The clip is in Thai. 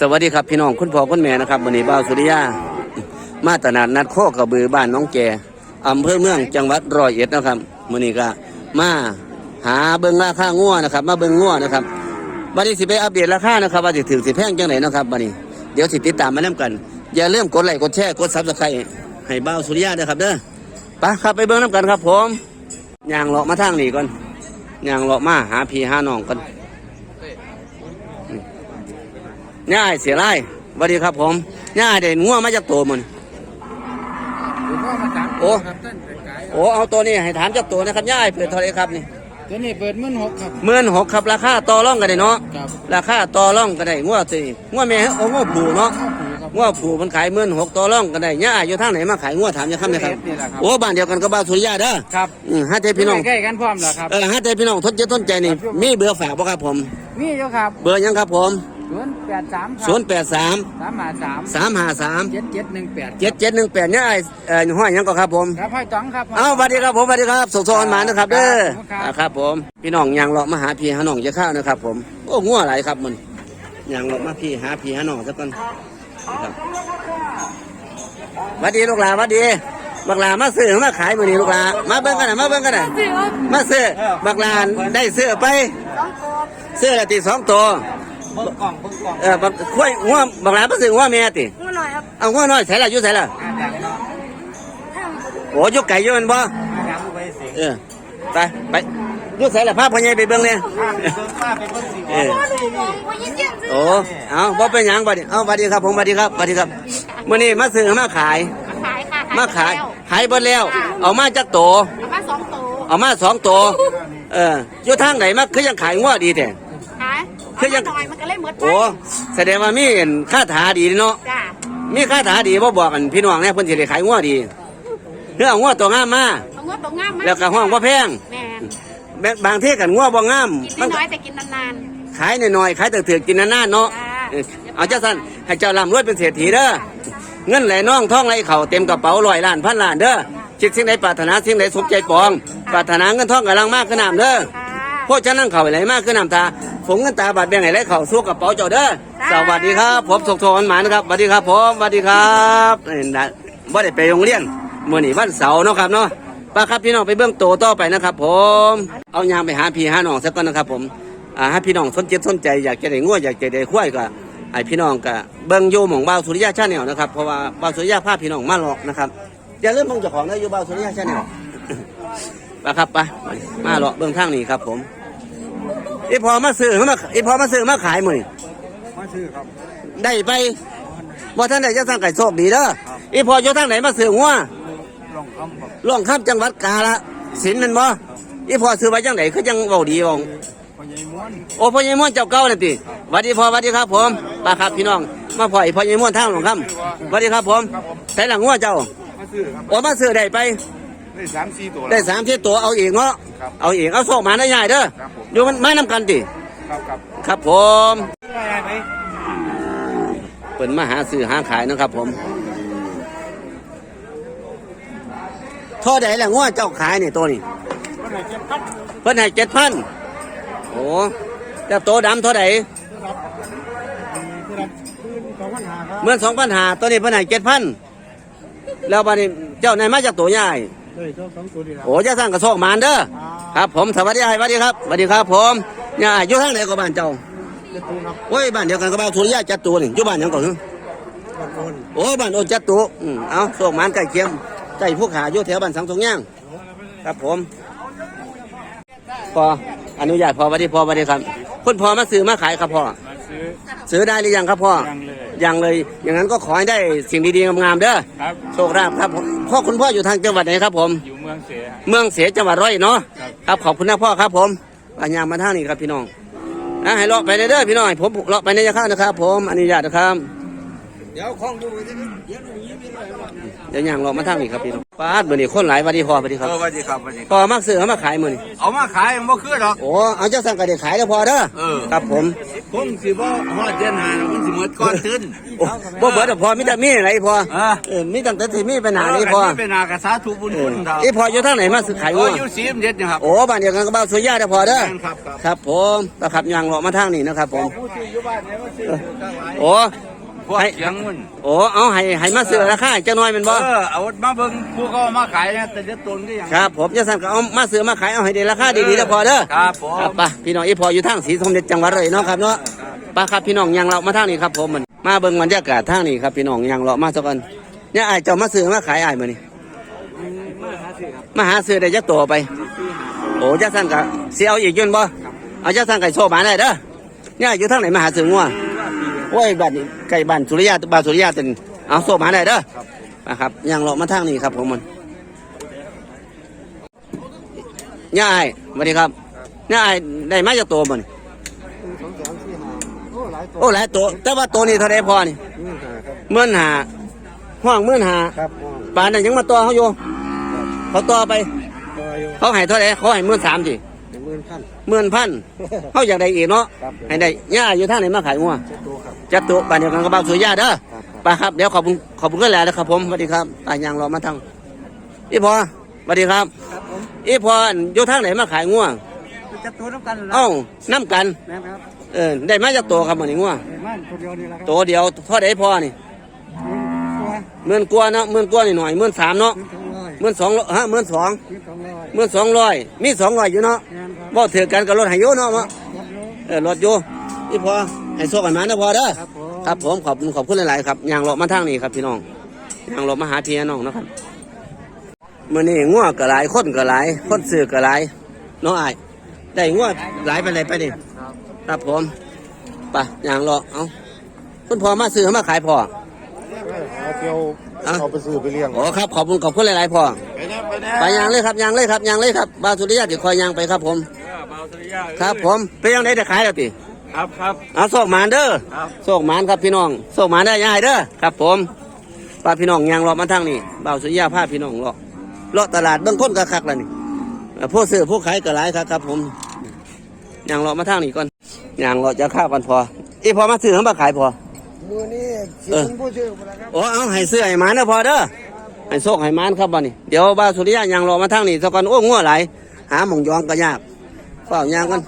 สวัสดีครับพี่น้องคุณพ่อคุณแม่นะครับวันนี้บ้าสุริยามาตลาดนัดโคกระบือบ้านน้องแกอำเภอเมืองจังหวัดร้อยเอ็ดนะครับวันนี้ก็มาหาเบิ้งราคางัวนะครับ มาเบิ้งงัวนะครับวันนี้สิไปอัปเดตราคานะครับว่าสิถึงสิแพงจังไหนนะครับวันนี้เดี๋ยวสิติดตามมาเล่มกัน อย่าลืมกดไลค์กดแชร์กดซับสไครต์ให้บ้าสุริยาด้วยครับเด้อไปครับไปเบิ้งน้ำกันครับผมย่างเลาะมาทางนี้ก่อนย่างเลาะมาหาพี่หาน้องกัน ย่ายเสียไรสวัสดีครับผมย่ายเด่นง่วมาจากตัวมันผมก็มาถามโอ้ครับท่านเป็นไกด์โอ้เอาตัวนี้ให้ถามจากตัวนะครับย่ายเปิดเท่าไหรครับนี่ตัวนี้เปิดมื่นหกครับหมื่นหกครับราคาต่อร่องกันได้เนาะครับราคาต่อร่องกันได้ง่วสิง่วแม่โอ้ง่วผูเนาะข้าวผูครับง่วผูมันขายหมื่นหกต่อร่องกันได้ย่ายอยู่ทางไหนมาขายง่วถามจะคำเลยครับนี่แหละครับโอ้บ้านเดียวกันกับบ้านสุริยาเด้อครับอืมห้าเทพี่น้องใกล้ๆกันพร้อมแล้วครับเออห้าเทพี่น้องทนเจต้นใจนี่มีเบอร์ฝากบ่ครับผมมีอยู่ครับ เบอร์หยังครับผม ศูนย์แปดสามครัศูนย์แปดสามสามหาสามสามห้าสามเจ็ดเจ็ดหนึ่งแปดเจ็ดเจ็ดหนึ่งแปดย่ายเอ่อห้อยหยังก็ครับผมครับพ่อยจ้องครับเอาสวัสดีครับผมสวัสดีครับสุขสวัสดิ์หมานะครับเด้อครับอ่าครับผมพี่น้องยางเลาะมาหาพี่หาน้องจะข้าวนะครับผมโอ้งัวหลายครับมันยางเลาะมาพี่หาพี่หาน้องสักก่อนนะครับสวัสดีลูกหลานสวัสดีบักหลามาซื้อมาขายมือนี้ลูกหลามาเบิ่งกันนะมาเบิ่งกันนะมาซื้อบักหลานได้เสื้อไปเสื้อละตีสองตัวเบิ้งกล่องเบิ้งกล่องเออบักข้วยงัวบักหลามาซื้องัวแม่ติมาหน่อยครับเอางัวน้อยใส่ละอยู่ใส่ละอาจารย์เนาะโอ้ยกไก่อยู่แมันบ่อาจารย์ผู้ไปเสียงเออไปไปอยุ่ใส่ละภาพพ่อใหญ่ไปเบิ่งเนี่ยเบิ้งป้าไปเบิ้งสิเออพ่อหนูมองว่ายิ่งยิ่งซื้อโอ้เอาบ่เป็นหยังบัดนี้เอาบัดนี้ครับผมบัดนี้ครับบัดนี้ครับมื้อนี้มาซื้อมาขาย ขายค่ะมาขายแล้วขายเบิดแล้ว เอามาจักโต เอามาสองตัวเอามาสองโตเอออยู่ทางไหนมาคือยังขายงัวดีแต่ขาย คืเอาอยัมางหน่อยมันก็เลยหมดไปโอ้แสดงว่ามีเห็นค่าถาดีเนาะจ้ามีค่าถาดีบ่บอกกันพี่น้องแน่เพิ่นสิได้ขายงัวดีเรื่องงัวตัวงามมาเอางวดตัวงามมากแล้วก็ห้องบ่แพงแม่นแม้บางทีกันงัวบ่งามกินมันน้อยๆแต่กินนานขายหน่อยๆขายถือๆกินนานๆเนาะจ้าเออเอาเจ้าสันให้เจ้าร่ำรวยเป็นเศรษฐีเด้อเงินไหลน่องท่องไหลเข่าเต็มกระเป๋าลอยล้านพันล้านเด้อคิดสิ่งใดปรารถนาสิ่งใดสมใจปองปรารถนาเงินท่องกำลังมากขึ้นน้ำเด้อๆค่ะ พวกฉันนั่งเข่าไหลมากขึ้นน้ำตาฝงเงินตาบาดแบงไหลเข่าสู้กระเป๋าเจ้าเด้อสวัสดีครับผมสุขโทนหมานะครับสวัสดีครับผมสวัสดีครับนี่นะบ่ได้ไปโรงเรียนมื้อนี้วันเสาร์เนาะครับเนาะไป้าครับพี่น้องไปเบื้องโตต่อไปนะครับ ผม เอายางไปหาพี่หาน้องสักก่อนนะครับ ผมอ่าให้พี่น้องสนใจสนใจอยากจะได้งัวอยากจะได้ควายก็ให้พี่น้องก็เบิ่งอยู่หม่องบ่าวสุริยะชาแนลนะครับเพราะว่าบ่าวสุริยะพาพี่น้องมาหลอกนะครับอย่าลืมเบิ่งเจ้าของนะอยู่บ่าวสุริยะชาแนลไปครับไปมาหลอกเบิ่งทางนี้ครับผม อีพอมาซื้อมาอีพอมาซื้อมาขายมื้อนี้มาซื้อครับได้ไปบ่ท่านได้จะสร้างไก่โชคดีเด้ออีพออยู่ทางไหนมาซื้องัวลองคำครับล่องข้ามจังหวัดกาฬสินธุ์นั่นบ่อีพอซื้อไว้จังไดคือจังเว้าดีเว้าพ่อใหญ่ม้วนโอ้พ่อใหญ่ม่วนเจ้าเก่านั่นติสวัสดีพ่อสวัสดีครับ ผมป้าครับพี่น้องมาพ่อไอ้พ่อใหญ่ม่วนทางหลวงคำสวัสดีครับผมใส่หลังงัวเจ้ามาซื้อครับโอ้มาซื้อได้ไปได้สามสี่ตัวได้สามที่ตัวเอาเองเนาะครับเอาเองเอาโซ่มาได้ใหญ่เด้อครับผม อยู่มันมานำกันติครับครับครับผมไปไหมเปิดมาหาซื้อหาขายนะครับผมเท่าใดแหละงัวเจ้าขายนี่ตัวนี้วันไหนเจ็บพัดเพิ่นให้เจ็ดพันโอ้แล้วตัวดำเท่าใดคือรับคือรับคืนสองพันหาครับเมื่อสองพันหาตัวนี้เพิ่นให้เจ็ดพันแล้วบัดนี้เจ้านายมาจากตัวใหญ่ เลยสองสองตัวดีแล้วโอ้จะสร้างกระโชกมานเด้อครับ ผมสวัสดีครับสวัสดีครับสวัสดีครับ ผมเนี่ยอยู่ทางไหนก็บ้านเจ้าจะตูครับโอ้ยบ้านเดียวกันกับบ้านสุริยะจัดตัวนี่อยู่บ้านหยังก่อนฮึบางคนโอ้บ้านโอนจัดตัวอืมเอาโชคมานใกล้เคียงใกล้ผู้ขาอยู่แถวบ้านสังทองย่างครับผมพออนุญาตพอสวัสดีพอสวัสดีครับคุณพ่อมาซื้อมาขายครับพ่อมาซื้อซื้อได้หรือยังครับพ่อยังเลย ยังเลย อย่างนั้นก็ขอให้ได้สิ่งดีๆงามๆเด้อครับ โชคลาภครับผมพ่อคุณพ่ออยู่ทางจังหวัดไหนครับผม อยู่เมืองเสีย เมืองเสียจังหวัดร้อยเอ็ดเนาะครับครับขอบคุณนะพ่อครับผมปัญญางมาทางนี้ครับพี่น้องอะให้เลาะไปเด้อพี่น้องให้ผมเลาะไปในยาข้าวนะครับ ผมอนุญาตนะครับ เดี๋ยวคล้องดูสิเดี๋ยวดูยิ้มเลยเดี๋ยวย่างรอมาทางนี้ครับพี่น้องป้าดมื้อนี้คนหลายสวัสดีพ่อสวัสดีครับสวัสดีครับสวัสดีพ่อมักซื้อเอามาขายมื้อนี้เอามาขายบ่คือดอก โอ้เอาเจ้าสั่งก็ได้ขายแล้วพอเด้อเออ ครับผมผมสิบ่ฮอดเดือนหามันสิหมดก่อนตื่นโอ้บ่เบิดดอกพอมีแต่มีอะไรพออ่าเออมีตั้งแต่ที่มีปัญหานี่พอเป็นอากาสาธุบุญเอคุอณเราอีพออยู่ทางไหนมาซื้อขายโอ้งัวอยู่สีมเด็ดนะครับ โอ้บ้านเดียวกันกับบ้านสุริยาเด้อพอเด้อครับครับ ครับผมตะขับยางเลาะมาทางนี้นะครับผม ผู้ซื้ออยู่บ้านไหนมาซื้อตั้งหลายโอ้ พวกเสียงมันโอ้เอาให้ให้มาซื้อราคาจังน้อยแม่นบ่เออเอามาเบิ่งผู้เขาเอามาขายนะแต่เดี๋ยวตนก็ยังครับผมจะสั่งก็เอามาซื้อมาขายเอาให้ได้ราคาดีๆเด้อพอเด้อ ครับผม ครับไปพี่น้องอีพออยู่ทางศรีสมเด็จจังหวัดเลยเนาะครับเนาะไปครับพี่น้องยางเลาะมาทางนี้ครับผมมันมาเบิ่งบรรยากาศทางนี้ครับพี่น้องยางเลาะมาสักกันเนี่ยอ้ายเจ้ามาซื้อมาขายอ้ายมื้อนี้มาหาซื้อได้จักตัวไป โอ้จักสั่นกะสิเอาอีกอยืนบ่เอาจักสั่นไก่โชว์มาได้เด้อเนี่ยอยู่ทางไหนมาหาซื้องัว โอ้ยบ้านนี้ไก่บ้านสุริยาบ้านสุริยาตึนเอาโชว์มาได้เด้อนะครับย่างเลาะมาทางนี้ครับผมมันย่าไอ้ายสวัสดีครับย่าไอ้ายได้มาจากตัวมันสองสามสี่ห้าโอ้หลายตัวโอ้หลายตัวแต่ว่าตัวนี้เท่าไรพอนี่นี่หาครับเมื่อนหาห้องเมื่อนหาครับป่านนั้นยังมาตัวเขาอยู่เขาตัวไปตัวอยู่เขาให้เท่าไรเขาให้เมื่อนสามสิหนึ่งหมื่นพันหมื่นพันเขาอยากได้อีกเนาะครับให้ได้ย่าอยู่ทางไหนมาขายงัวเจ็ดตัวครับจัดตัวบ้านเดียวกันกับบ้านสุริยาเด้อครับไปครับเดี๋ยวขอบคุณขอบคุณกันแล้วนะครับ ผมสวัสดีครับตายางรอมาทางอีพอสวัสดีครับครับผมอีพออยู่ทางไหนมาขายงัวจัดตัวน้ำกันเหรอเอ้าน้ำกันแม่ครับเออได้มาจากตัวครับมันนี่งัวม่านตัวเดียวนี่แหละครับตัวเดียวเท่าไดพอนี่ตัวหมื่นกว่าเนาะหมื่นกว่านี่หน่อยหมื่นสามเนาะขึ้นสองร้อยหมื่นสองฮะหมื่นสองขึ้นสองร้อยหมื่นสองร้อยมีสองร้อยอยู่เนาะแม่นครับบ่ถือกันกับรถไฮโยเนาะมะรถโลเออรถอยู่ นี่พอให้โซกันมานะพอเด้อครับผมครับผมขอบคุณขอบคุณหลายๆครับยางรถมาทางนี้ครับพี่น้องยางรถมาหาพี่น้องนะครับมื้อนี้งัวก็หลายคนก็หลายคนซื้อก็หลายเน้องอ้ายได้งัวหลายไปไหนใดไปนี่ครับผมไปยางรถเอาคุณพ่อมาซื้อมาขายพ่อเอาเที่ยวเอาไปซื้อไปเลี้ยงโอ้ครับขอบคุณขอบคุณหลายๆพ่อไปนะไปนะไปยางเลยครับยางเลยครับยางเลยครับบาวสุริยะจะคอยยางไปครับผมเบาสุริยะครับผมไปยังได้จะขายแล้วติ ครับครับเอาโศกหมานเด้อครับโศกหมานครับพี่น้องโศกหมานได้ย่ายเด้อครับ ผมป้าพี่น้องยางรอมาทางนี้บาวสุริยะพาพี่น้องรอเลาะตลาดเบื้องต้นก็คักแล้วนี่เอ่อผู้ซื้อผู้ขายก็หลายครับครับ ผมยางรอมาทางนี้ก่อนยางรอจะข้าวกันพออีพอมาซื้อเขามาขายพอมือนี้สิเออเป็นผู้ชื่อมาแล้วครับโอ้เอาให้ซื้อให้หมานเด้อพอเด้อให้โศกให้หมานครับบ่นี่เดี๋ยวบาวสุริยะยางรอมาทางนี้สักก่อนโอ้งัวหลายหาหมองยองก็ยากเฝ้ายางกัน